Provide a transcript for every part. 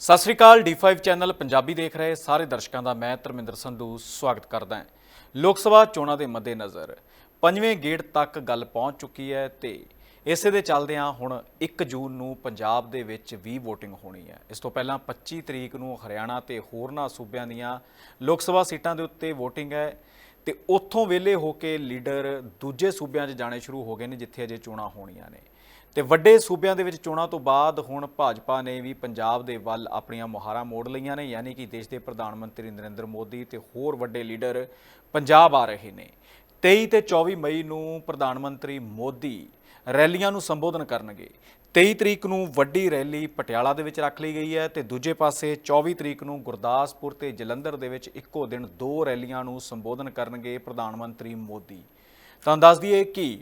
ਸਤਿ ਸ੍ਰੀ ਅਕਾਲ D5 channel Punjabi ਦੇਖ ਰਹੇ ਸਾਰੇ ਦਰਸ਼ਕਾਂ ਦਾ ਮੈਂ ਧਰਮਿੰਦਰ ਸੰਧੂ ਸਵਾਗਤ ਕਰਦਾ ਹਾਂ। ਲੋਕ ਸਭਾ ਚੋਣਾਂ ਦੇ ਮੱਦੇਨਜ਼ਰ ਪੰਜਵੇਂ ਗੇੜ ਤੱਕ ਗੱਲ ਪਹੁੰਚ ਚੁੱਕੀ ਹੈ ਤੇ ਇਸੇ ਦੇ ਚੱਲਦਿਆਂ ਹੁਣ 1 ਜੂਨ ਨੂੰ ਪੰਜਾਬ ਦੇ ਵਿੱਚ ਵੀ VOTING ਹੋਣੀ ਹੈ। ਇਸ ਤੋਂ ਪਹਿਲਾਂ 25 ਤਰੀਕ ਨੂੰ ਹਰਿਆਣਾ ਤੇ ਹੋਰਨਾਂ ਸੂਬਿਆਂ ਦੀਆਂ ਲੋਕ ਸਭਾ ਸੀਟਾਂ ਦੇ ਉੱਤੇ VOTING ਹੈ ਤੇ ਉੱਥੋਂ ਵਿਹਲੇ ਹੋ ਕੇ ਲੀਡਰ ਦੂਜੇ ਸੂਬਿਆਂ 'ਚ ਜਾਣੇ ਸ਼ੁਰੂ ਹੋ ਗਏ ਨੇ, ਜਿੱਥੇ ਅਜੇ ਚੋਣਾਂ ਹੋਣੀਆਂ ਨੇ। ਤੇ ਵੱਡੇ ਸੂਬਿਆਂ ਦੇ ਵਿੱਚ ਚੋਣਾਂ ਤੋਂ ਬਾਅਦ ਹੁਣ ਭਾਜਪਾ ਨੇ ਵੀ ਪੰਜਾਬ ਦੇ ਵੱਲ ਆਪਣੀਆਂ ਮੁਹਾਰਾਂ ਮੋੜ ਲਈਆਂ ਨੇ, ਯਾਨੀ ਕਿ ਦੇਸ਼ ਦੇ ਪ੍ਰਧਾਨ ਮੰਤਰੀ ਨਰਿੰਦਰ ਮੋਦੀ ਤੇ ਹੋਰ ਵੱਡੇ ਲੀਡਰ ਪੰਜਾਬ ਆ ਰਹੇ ਨੇ। 23 ਤੇ 24 ਮਈ ਨੂੰ ਪ੍ਰਧਾਨ ਮੰਤਰੀ ਮੋਦੀ ਰੈਲੀਆਂ ਨੂੰ ਸੰਬੋਧਨ ਕਰਨਗੇ। 23 ਤਰੀਕ ਨੂੰ ਵੱਡੀ ਰੈਲੀ ਪਟਿਆਲਾ ਦੇ ਵਿੱਚ ਰੱਖ ਲਈ ਗਈ ਹੈ ਤੇ ਦੂਜੇ ਪਾਸੇ 24 ਤਰੀਕ ਨੂੰ ਗੁਰਦਾਸਪੁਰ ਤੇ ਜਲੰਧਰ ਦੇ ਵਿੱਚ ਇੱਕੋ ਦਿਨ ਦੋ ਰੈਲੀਆਂ ਨੂੰ ਸੰਬੋਧਨ ਕਰਨਗੇ ਪ੍ਰਧਾਨ ਮੰਤਰੀ ਮੋਦੀ। ਤਾਂ ਦੱਸ ਦਈਏ ਕਿ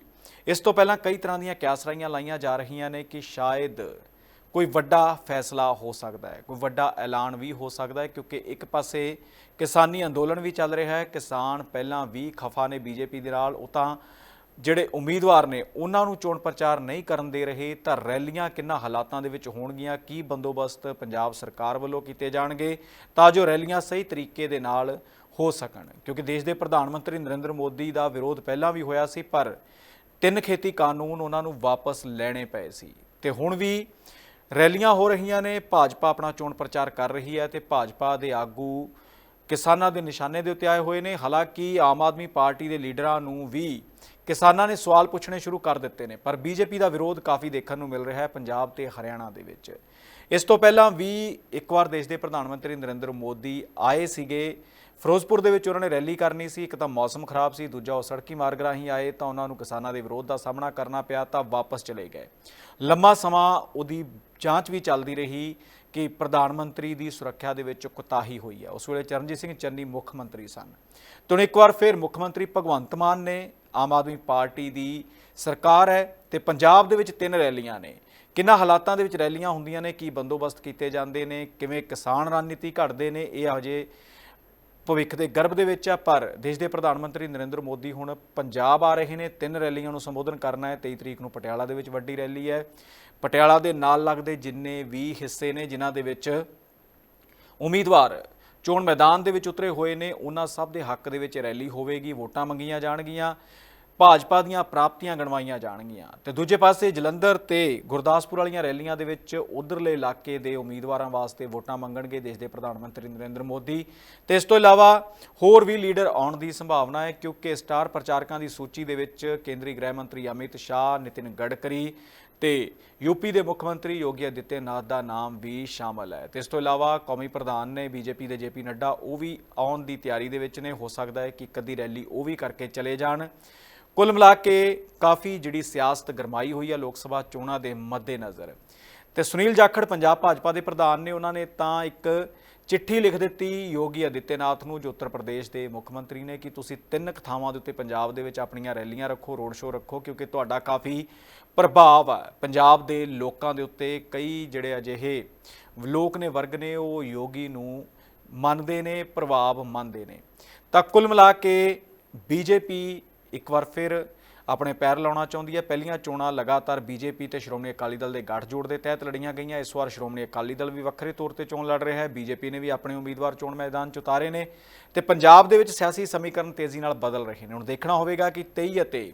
ਇਸ ਤੋਂ ਪਹਿਲਾਂ ਕਈ ਤਰ੍ਹਾਂ ਦੀਆਂ ਕਿਆਸਰਾਈਆਂ ਲਾਈਆਂ ਜਾ ਰਹੀਆਂ ਨੇ ਕਿ ਸ਼ਾਇਦ ਕੋਈ ਵੱਡਾ ਫੈਸਲਾ ਹੋ ਸਕਦਾ ਹੈ, ਕੋਈ ਵੱਡਾ ਐਲਾਨ ਵੀ ਹੋ ਸਕਦਾ ਹੈ, ਕਿਉਂਕਿ ਇੱਕ ਪਾਸੇ ਕਿਸਾਨੀ ਅੰਦੋਲਨ ਵੀ ਚੱਲ ਰਿਹਾ ਹੈ, ਕਿਸਾਨ ਪਹਿਲਾਂ ਵੀ ਖਫਾ ਨੇ ਬੀਜੇਪੀ ਦੇ ਨਾਲ, ਉਹ ਤਾਂ ਜਿਹੜੇ ਉਮੀਦਵਾਰ ਨੇ, ਉਹਨਾਂ ਨੂੰ ਚੋਣ ਪ੍ਰਚਾਰ ਨਹੀਂ ਕਰਨ ਦੇ ਰਹੇ, ਤਾਂ ਰੈਲੀਆਂ ਕਿੰਨਾ ਹਾਲਾਤਾਂ ਦੇ ਵਿੱਚ ਹੋਣਗੀਆਂ, ਕੀ ਬੰਦੋਬਸਤ ਪੰਜਾਬ ਸਰਕਾਰ ਵੱਲੋਂ ਕੀਤੇ ਜਾਣਗੇ, ਤਾਂ ਜੋ ਰੈਲੀਆਂ ਸਹੀ ਤਰੀਕੇ ਦੇ ਨਾਲ ਹੋ ਸਕਣ। ਕਿਉਂਕਿ ਦੇਸ਼ ਦੇ ਪ੍ਰਧਾਨ ਮੰਤਰੀ ਨਰਿੰਦਰ ਮੋਦੀ ਦਾ ਵਿਰੋਧ ਪਹਿਲਾਂ ਵੀ ਹੋਇਆ ਸੀ, ਪਰ ਤਿੰਨ ਖੇਤੀ ਕਾਨੂੰਨ ਉਹਨਾਂ ਨੂੰ ਵਾਪਸ ਲੈਣੇ ਪਏ ਸੀ। ਤੇ ਹੁਣ ਵੀ ਰੈਲੀਆਂ ਹੋ ਰਹੀਆਂ ਨੇ, ਭਾਜਪਾ ਆਪਣਾ ਚੋਣ ਪ੍ਰਚਾਰ ਕਰ ਰਹੀ ਹੈ ਤੇ ਭਾਜਪਾ ਦੇ ਆਗੂ ਕਿਸਾਨਾਂ ਦੇ ਨਿਸ਼ਾਨੇ ਦੇ ਉੱਤੇ ਆਏ ਹੋਏ ਨੇ। ਹਾਲਾਂਕਿ ਆਮ ਆਦਮੀ ਪਾਰਟੀ ਦੇ ਲੀਡਰਾਂ ਨੂੰ ਵੀ ਕਿਸਾਨਾਂ ਨੇ ਸਵਾਲ ਪੁੱਛਣੇ ਸ਼ੁਰੂ ਕਰ ਦਿੱਤੇ ਨੇ, ਪਰ ਬੀਜੇਪੀ ਦਾ ਵਿਰੋਧ ਕਾਫੀ ਦੇਖਣ ਨੂੰ ਮਿਲ ਰਿਹਾ ਹੈ ਪੰਜਾਬ ਤੇ ਹਰਿਆਣਾ ਦੇ ਵਿੱਚ। ਇਸ ਤੋਂ ਪਹਿਲਾਂ ਵੀ ਇੱਕ ਵਾਰ ਦੇਸ਼ ਦੇ ਪ੍ਰਧਾਨ ਮੰਤਰੀ ਨਰਿੰਦਰ ਮੋਦੀ ਆਏ ਸੀਗੇ। ਫਿਰੋਜ਼ਪੁਰ ਦੇ ਵਿੱਚ ਉਹਨਾਂ ਨੇ ਰੈਲੀ ਕਰਨੀ ਸੀ, ਇੱਕ ਤਾਂ ਮੌਸਮ ਖਰਾਬ ਸੀ, ਦੂਜਾ ਉਹ ਸੜਕੀ ਮਾਰਗ ਰਾਹੀਂ ਆਏ, ਤਾਂ ਉਹਨਾਂ ਨੂੰ ਕਿਸਾਨਾਂ ਦੇ ਵਿਰੋਧ ਦਾ ਸਾਹਮਣਾ ਕਰਨਾ ਪਿਆ, ਤਾਂ ਵਾਪਸ ਚਲੇ ਗਏ। ਲੰਮਾ ਸਮਾਂ ਉਹਦੀ ਜਾਂਚ ਵੀ ਚੱਲਦੀ ਰਹੀ ਕਿ ਪ੍ਰਧਾਨ ਮੰਤਰੀ ਦੀ ਸੁਰੱਖਿਆ ਦੇ ਵਿੱਚ ਕੁਤਾਹੀ ਹੋਈ ਹੈ। ਉਸ ਵੇਲੇ ਚਰਨਜੀਤ ਸਿੰਘ ਚੰਨੀ ਮੁੱਖ ਮੰਤਰੀ ਸਨ। ਤੋਂ ਇੱਕ ਵਾਰ ਫਿਰ ਮੁੱਖ ਮੰਤਰੀ ਭਗਵੰਤ ਮਾਨ ਨੇ ਆਮ ਆਦਮੀ ਪਾਰਟੀ ਦੀ ਸਰਕਾਰ ਹੈ ਤੇ ਪੰਜਾਬ ਦੇ ਵਿੱਚ ਤਿੰਨ ਰੈਲੀਆਂ ਨੇ। ਕਿੰਨਾ ਹਾਲਾਤਾਂ ਦੇ ਵਿੱਚ ਰੈਲੀਆਂ ਹੁੰਦੀਆਂ ਨੇ, ਕੀ ਬੰਦੋਬਸਤ ਕੀਤੇ ਜਾਂਦੇ ਨੇ, ਕਿਵੇਂ ਕਿਸਾਨ ਰਣਨੀਤੀ ਘੜਦੇ ਨੇ, ਇਹ ਹਜੇ ਭਵਿੱਖ ਦੇ ਗਰਭ ਦੇ ਵਿੱਚ ਆ, ਪਰ ਦੇਸ਼ ਦੇ ਪ੍ਰਧਾਨ ਮੰਤਰੀ ਨਰਿੰਦਰ ਮੋਦੀ ਹੁਣ ਪੰਜਾਬ ਆ ਰਹੇ ਨੇ। ਤਿੰਨ ਰੈਲੀਆਂ ਨੂੰ ਸੰਬੋਧਨ ਕਰਨਾ ਹੈ। 23 ਤਰੀਕ ਨੂੰ ਪਟਿਆਲਾ ਦੇ ਵਿੱਚ ਵੱਡੀ ਰੈਲੀ ਹੈ। ਪਟਿਆਲਾ ਦੇ ਨਾਲ ਲੱਗਦੇ ਜਿੰਨੇ ਵੀ ਹਿੱਸੇ ਨੇ, ਜਿਨ੍ਹਾਂ ਦੇ ਵਿੱਚ ਉਮੀਦਵਾਰ ਚੋਣ ਮੈਦਾਨ ਦੇ ਵਿੱਚ ਉਤਰੇ ਹੋਏ ਨੇ, ਉਹਨਾਂ ਸਭ ਦੇ ਹੱਕ ਦੇ ਵਿੱਚ ਰੈਲੀ ਹੋਵੇਗੀ, ਵੋਟਾਂ ਮੰਗੀਆਂ ਜਾਣਗੀਆਂ। ਭਾਜਪਾ ਦੀਆਂ ਪ੍ਰਾਪਤੀਆਂ ਗਣਵਾਈਆਂ ਜਾਣਗੀਆਂ। ਤੇ ਦੂਜੇ ਪਾਸੇ ਜਲੰਧਰ ਤੇ ਗੁਰਦਾਸਪੁਰ ਵਾਲੀਆਂ ਰੈਲੀਆਂ ਦੇ ਵਿੱਚ ਉਧਰਲੇ ਇਲਾਕੇ ਦੇ ਉਮੀਦਵਾਰਾਂ ਵਾਸਤੇ ਵੋਟਾਂ ਮੰਗਣਗੇ ਦੇਸ਼ ਦੇ ਪ੍ਰਧਾਨ ਮੰਤਰੀ ਨਰਿੰਦਰ ਮੋਦੀ। ਤੇ ਇਸ ਤੋਂ ਇਲਾਵਾ ਹੋਰ ਵੀ ਲੀਡਰ ਆਉਣ ਦੀ ਸੰਭਾਵਨਾ ਹੈ, ਕਿਉਂਕਿ ਸਟਾਰ ਪ੍ਰਚਾਰਕਾਂ ਦੀ ਸੂਚੀ ਦੇ ਵਿੱਚ ਕੇਂਦਰੀ ਗ੍ਰਹਿ ਮੰਤਰੀ ਅਮਿਤ ਸ਼ਾਹ, ਨਿਤਿਨ ਗਡਕਰੀ ਤੇ ਯੂਪੀ ਦੇ ਮੁੱਖ ਮੰਤਰੀ ਯੋਗੀ ਆਦਿੱਤਿਆਨਾਥ ਦਾ ਨਾਮ ਵੀ ਸ਼ਾਮਲ ਹੈ। ਤੇ ਇਸ ਤੋਂ ਇਲਾਵਾ ਕੌਮੀ ਪ੍ਰਧਾਨ ਨੇ ਬੀਜੇਪੀ ਦੇ ਜੇਪੀ ਨੱਡਾ, ਉਹ ਵੀ ਆਉਣ ਦੀ ਤਿਆਰੀ ਦੇ ਵਿੱਚ ਨੇ। ਹੋ ਸਕਦਾ ਹੈ ਕਿ ਇੱਕ ਅੱਧੀ ਰੈਲੀ ਉਹ ਵੀ ਕਰਕੇ ਚਲੇ ਜਾਣ। ਕੁੱਲ ਮਿਲਾ ਕੇ ਕਾਫੀ ਜਿਹੜੀ ਸਿਆਸਤ ਗਰਮਾਈ ਹੋਈ ਹੈ ਲੋਕ ਸਭਾ ਚੋਣਾਂ ਦੇ ਮੱਦੇਨਜ਼ਰ। ਤੇ ਸੁਨੀਲ ਜਾਖੜ, ਪੰਜਾਬ ਭਾਜਪਾ ਦੇ ਪ੍ਰਧਾਨ ਨੇ ਉਹਨਾਂ ਨੇ ਤਾਂ ਇੱਕ ਚਿੱਠੀ ਲਿਖ ਦਿੱਤੀ ਯੋਗੀ ਆਦਿੱਤਿਆਨਾਥ ਨੂੰ, ਜੋ ਉੱਤਰ ਪ੍ਰਦੇਸ਼ ਦੇ ਮੁੱਖ ਮੰਤਰੀ ਨੇ, ਕਿ ਤੁਸੀਂ ਤਿੰਨ ਕੁ ਥਾਵਾਂ ਦੇ ਉੱਤੇ ਪੰਜਾਬ ਦੇ ਵਿੱਚ ਆਪਣੀਆਂ ਰੈਲੀਆਂ ਰੱਖੋ, ਰੋਡ ਸ਼ੋਅ ਰੱਖੋ, ਕਿਉਂਕਿ ਤੁਹਾਡਾ ਕਾਫੀ ਪ੍ਰਭਾਵ ਹੈ ਪੰਜਾਬ ਦੇ ਲੋਕਾਂ ਦੇ ਉੱਤੇ ਕਈ ਜਿਹੜੇ ਅਜਿਹੇ ਲੋਕ ਨੇ, ਵਰਗ ਨੇ, ਉਹ ਯੋਗੀ ਨੂੰ ਮੰਨਦੇ ਨੇ, ਪ੍ਰਭਾਵ ਮੰਨਦੇ ਨੇ। ਤਾਂ ਕੁੱਲ ਮਿਲਾ ਕੇ ਬੀਜੇਪੀ ਇੱਕ ਵਾਰ ਫਿਰ ਆਪਣੇ ਪੈਰ ਲਾਉਣਾ ਚਾਹੁੰਦੀ ਹੈ। ਪਹਿਲੀਆਂ ਚੋਣਾਂ ਲਗਾਤਾਰ ਬੀਜੇਪੀ ਤੇ ਸ਼੍ਰੋਮਣੀ ਅਕਾਲੀ ਦਲ ਦੇ ਗੱਠਜੋੜ ਦੇ ਤਹਿਤ ਲੜੀਆਂ ਗਈਆਂ। ਇਸ ਵਾਰ ਸ਼੍ਰੋਮਣੀ ਅਕਾਲੀ ਦਲ ਵੀ ਵੱਖਰੇ ਤੌਰ ਤੇ ਚੋਣ ਲੜ ਰਿਹਾ ਹੈ। ਬੀਜੇਪੀ ਨੇ ਵੀ ਆਪਣੇ ਉਮੀਦਵਾਰ ਚੋਣ ਮੈਦਾਨ 'ਚ ਉਤਾਰੇ ਨੇ ਤੇ ਪੰਜਾਬ ਦੇ ਵਿੱਚ ਸਿਆਸੀ ਸਮੀਕਰਨ ਤੇਜ਼ੀ ਨਾਲ ਬਦਲ ਰਹੇ ਨੇ। ਹੁਣ ਦੇਖਣਾ ਹੋਵੇਗਾ ਕਿ 23 ਅਤੇ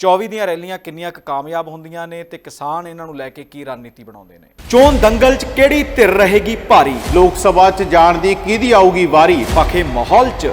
24 ਦੀਆਂ ਰੈਲੀਆਂ ਕਿੰਨੀਆਂ ਕੁ ਕਾਮਯਾਬ ਹੁੰਦੀਆਂ ਨੇ ਤੇ ਕਿਸਾਨ ਇਹਨਾਂ ਨੂੰ ਲੈ ਕੇ ਕੀ ਰਣਨੀਤੀ ਬਣਾਉਂਦੇ ਨੇ। ਚੋਣ ਦੰਗਲ 'ਚ ਕਿਹੜੀ ਧਿਰ ਰਹੇਗੀ ਭਾਰੀ? ਲੋਕ ਸਭਾ 'ਚ ਜਾਣ ਦੀ ਕਿਹਦੀ ਆਊਗੀ ਵਾਰੀ? ਪਖੇ ਮਾਹੌਲ 'ਚ